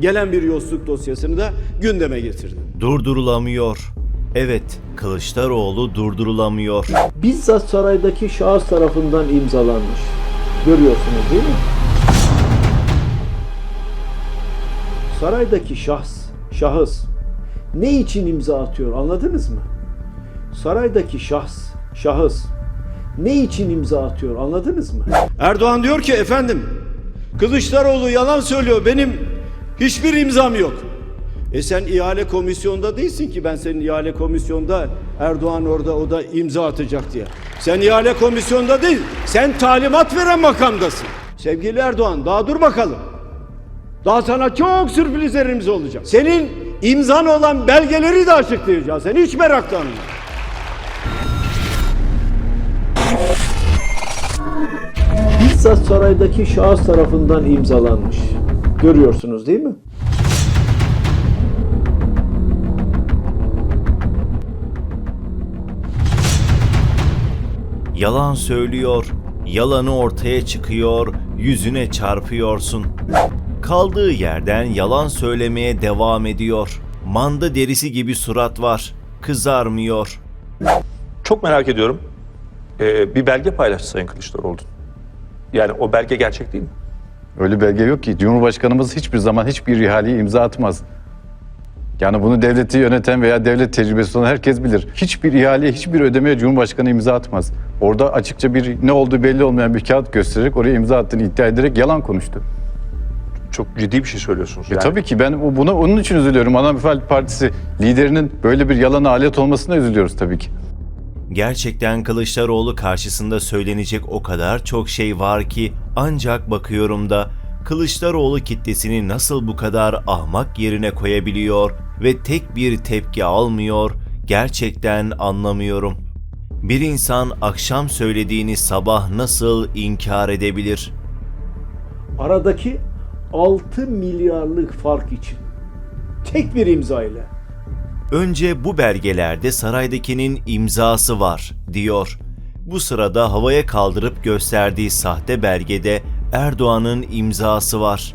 Gelen bir yolsuzluk dosyasını da gündeme getirdim. Durdurulamıyor. Evet, Kılıçdaroğlu durdurulamıyor. bizzat saraydaki şahıs tarafından imzalanmış. Görüyorsunuz değil mi? Saraydaki şahs, şahıs ne için imza atıyor anladınız mı? Saraydaki şahs, şahıs ne için imza atıyor anladınız mı? Erdoğan diyor ki efendim Kılıçdaroğlu yalan söylüyor benim hiçbir imzam yok. E sen ihale komisyonda değilsin ki ben senin ihale komisyonda Erdoğan orada o da imza atacak diye. Sen ihale komisyonda değil sen talimat veren makamdasın. Sevgili Erdoğan daha dur bakalım. Daha sana çok sürprizlerimiz olacak. Senin imzan olan belgeleri de açıklayacağız. Sen hiç meraklanma. Bizzat saraydaki şahıs tarafından imzalanmış. Görüyorsunuz değil mi? Yalan söylüyor, yalanı ortaya çıkıyor, yüzüne çarpıyorsun. Kaldığı yerden yalan söylemeye devam ediyor. Manda derisi gibi surat var, kızarmıyor. Çok merak ediyorum. Ee, bir belge paylaştı Sayın Kılıçdaroğlu. Yani o belge gerçek değil mi? Öyle belge yok ki. Cumhurbaşkanımız hiçbir zaman hiçbir ihaleye imza atmaz. Yani bunu devleti yöneten veya devlet tecrübesi olan herkes bilir. Hiçbir ihaleye, hiçbir ödemeye Cumhurbaşkanı imza atmaz. Orada açıkça bir ne olduğu belli olmayan bir kağıt göstererek oraya imza attığını iddia ederek yalan konuştu. Çok ciddi bir şey söylüyorsunuz. E Yani. tabii ki ben buna onun için üzülüyorum. Ana Muhalefet Partisi liderinin böyle bir yalana alet olmasına üzülüyoruz tabii ki. Gerçekten Kılıçdaroğlu karşısında söylenecek o kadar çok şey var ki ancak bakıyorum da Kılıçdaroğlu kitlesini nasıl bu kadar ahmak yerine koyabiliyor ve tek bir tepki almıyor gerçekten anlamıyorum. Bir insan akşam söylediğini sabah nasıl inkar edebilir? Aradaki 6 milyarlık fark için tek bir imza ile Önce bu belgelerde saraydakinin imzası var diyor. Bu sırada havaya kaldırıp gösterdiği sahte belgede Erdoğan'ın imzası var.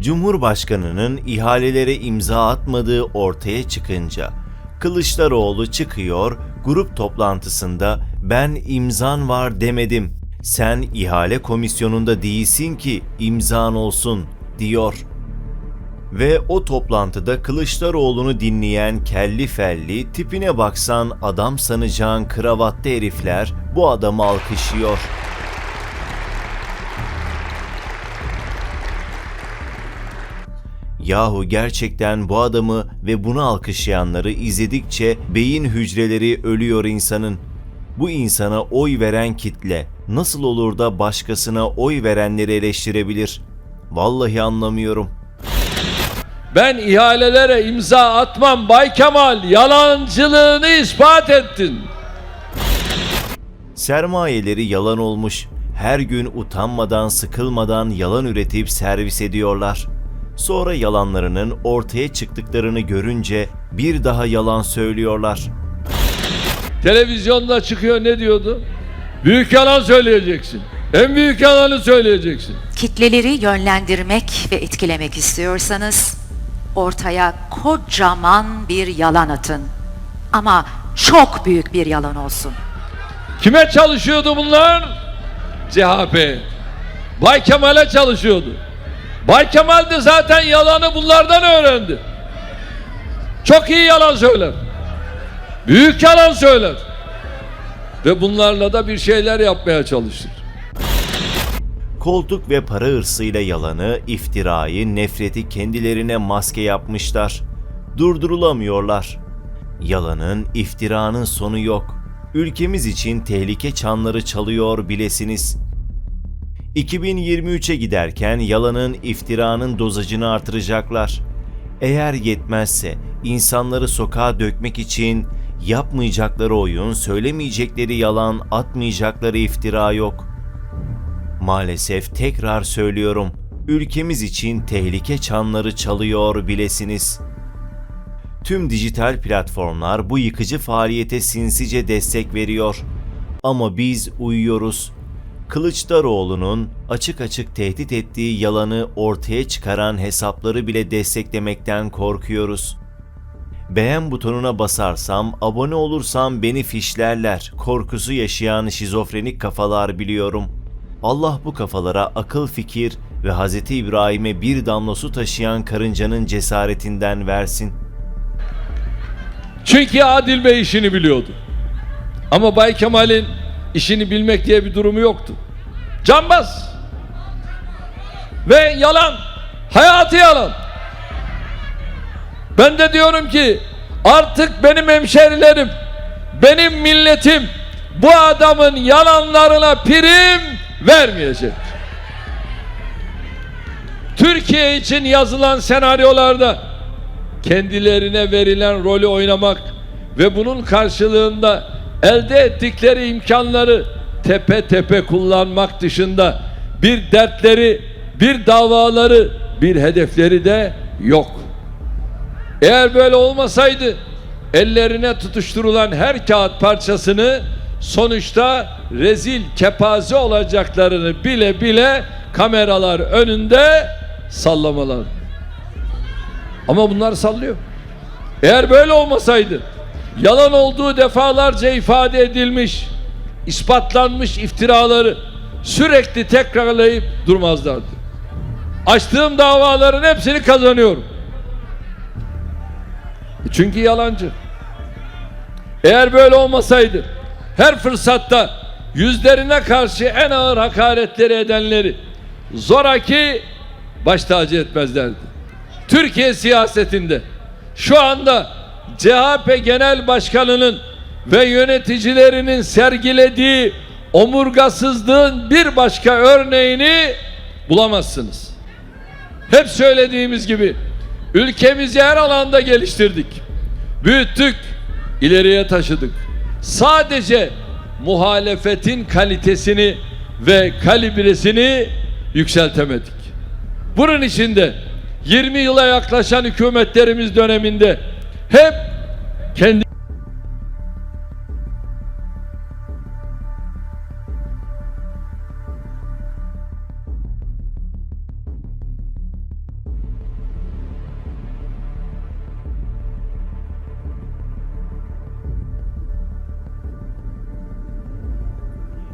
Cumhurbaşkanının ihalelere imza atmadığı ortaya çıkınca Kılıçdaroğlu çıkıyor grup toplantısında ben imzan var demedim. Sen ihale komisyonunda değilsin ki imzan olsun diyor. Ve o toplantıda Kılıçdaroğlu'nu dinleyen kelli felli, tipine baksan adam sanacağın kravatlı herifler bu adamı alkışlıyor. Yahu gerçekten bu adamı ve bunu alkışlayanları izledikçe beyin hücreleri ölüyor insanın. Bu insana oy veren kitle nasıl olur da başkasına oy verenleri eleştirebilir? Vallahi anlamıyorum.'' Ben ihalelere imza atmam Bay Kemal. Yalancılığını ispat ettin. Sermayeleri yalan olmuş. Her gün utanmadan, sıkılmadan yalan üretip servis ediyorlar. Sonra yalanlarının ortaya çıktıklarını görünce bir daha yalan söylüyorlar. Televizyonda çıkıyor ne diyordu? Büyük yalan söyleyeceksin. En büyük yalanı söyleyeceksin. kitleleri yönlendirmek ve etkilemek istiyorsanız ortaya kocaman bir yalan atın. Ama çok büyük bir yalan olsun. Kime çalışıyordu bunlar? CHP. Bay Kemal'e çalışıyordu. Bay Kemal de zaten yalanı bunlardan öğrendi. Çok iyi yalan söyler. Büyük yalan söyler. Ve bunlarla da bir şeyler yapmaya çalışır. Koltuk ve para hırsıyla yalanı, iftirayı, nefreti kendilerine maske yapmışlar. Durdurulamıyorlar. Yalanın, iftiranın sonu yok. Ülkemiz için tehlike çanları çalıyor bilesiniz. 2023'e giderken yalanın, iftiranın dozajını artıracaklar. Eğer yetmezse insanları sokağa dökmek için yapmayacakları oyun, söylemeyecekleri yalan, atmayacakları iftira yok.'' Maalesef tekrar söylüyorum. Ülkemiz için tehlike çanları çalıyor bilesiniz. Tüm dijital platformlar bu yıkıcı faaliyete sinsice destek veriyor. Ama biz uyuyoruz. Kılıçdaroğlu'nun açık açık tehdit ettiği yalanı ortaya çıkaran hesapları bile desteklemekten korkuyoruz. Beğen butonuna basarsam, abone olursam beni fişlerler. Korkusu yaşayan şizofrenik kafalar biliyorum. Allah bu kafalara akıl fikir ve Hz. İbrahim'e bir damla su taşıyan karıncanın cesaretinden versin. Çünkü Adil Bey işini biliyordu. Ama Bay Kemal'in işini bilmek diye bir durumu yoktu. Cambaz. Ve yalan. Hayatı yalan. Ben de diyorum ki artık benim hemşerilerim, benim milletim bu adamın yalanlarına prim vermeyecek. Türkiye için yazılan senaryolarda kendilerine verilen rolü oynamak ve bunun karşılığında elde ettikleri imkanları tepe tepe kullanmak dışında bir dertleri, bir davaları, bir hedefleri de yok. Eğer böyle olmasaydı ellerine tutuşturulan her kağıt parçasını sonuçta rezil kepaze olacaklarını bile bile kameralar önünde sallamalar. Ama bunlar sallıyor. Eğer böyle olmasaydı yalan olduğu defalarca ifade edilmiş, ispatlanmış iftiraları sürekli tekrarlayıp durmazlardı. Açtığım davaların hepsini kazanıyorum. Çünkü yalancı. Eğer böyle olmasaydı her fırsatta yüzlerine karşı en ağır hakaretleri edenleri zoraki baş tacı etmezlerdi. Türkiye siyasetinde şu anda CHP Genel Başkanı'nın ve yöneticilerinin sergilediği omurgasızlığın bir başka örneğini bulamazsınız. Hep söylediğimiz gibi ülkemizi her alanda geliştirdik. Büyüttük, ileriye taşıdık. Sadece muhalefetin kalitesini ve kalibresini yükseltemedik. Bunun içinde 20 yıla yaklaşan hükümetlerimiz döneminde hep kendi